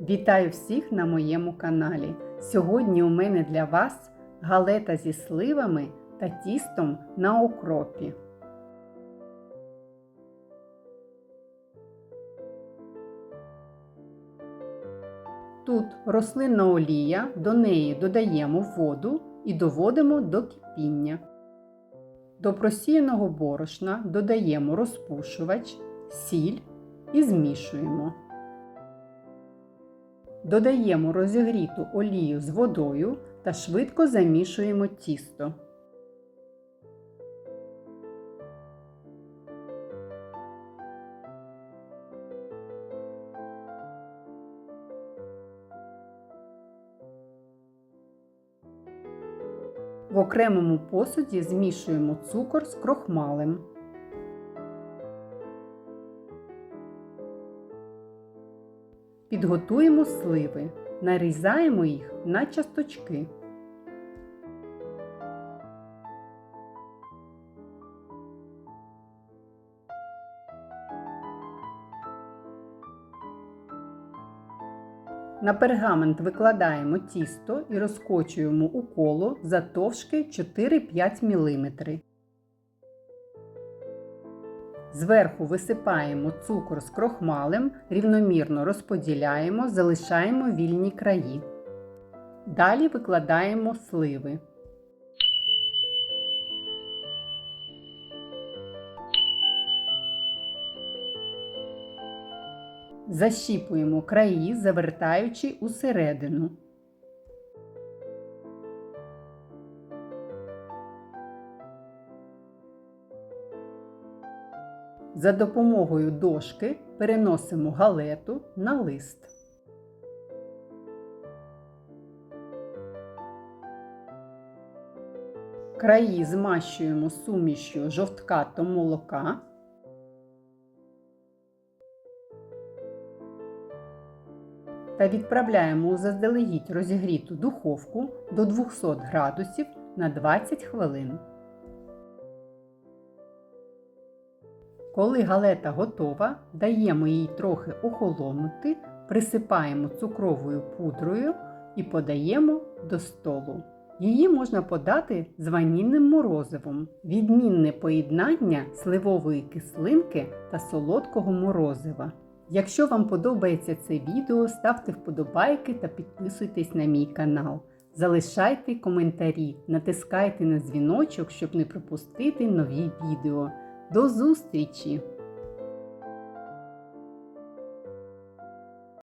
Вітаю всіх на моєму каналі. Сьогодні у мене для вас галета зі сливами та тістом на окропі. Тут рослинна олія, до неї додаємо воду і доводимо до кипіння. До просіяного борошна додаємо розпушувач, сіль і змішуємо. Додаємо розігріту олію з водою та швидко замішуємо тісто. В окремому посуді змішуємо цукор з крохмалем. Підготуємо сливи, нарізаємо їх на часточки. На пергамент викладаємо тісто і розкочуємо у коло затовшки 4-5 мм. Зверху висипаємо цукор з крохмалем, рівномірно розподіляємо, залишаємо вільні краї. Далі викладаємо сливи. Защіпуємо краї, завертаючи усередину. За допомогою дошки переносимо галету на лист. Краї змащуємо сумішю жовтка та молока. Та відправляємо у заздалегідь розігріту духовку до 200 градусів на 20 хвилин. Коли галета готова, даємо їй трохи охолонути, присипаємо цукровою пудрою і подаємо до столу. Її можна подати з ванільним морозивом, відмінне поєднання сливової кислинки та солодкого морозива. Якщо вам подобається це відео, ставте вподобайки та підписуйтесь на мій канал. Залишайте коментарі, натискайте на дзвіночок, щоб не пропустити нові відео. До зустрічі!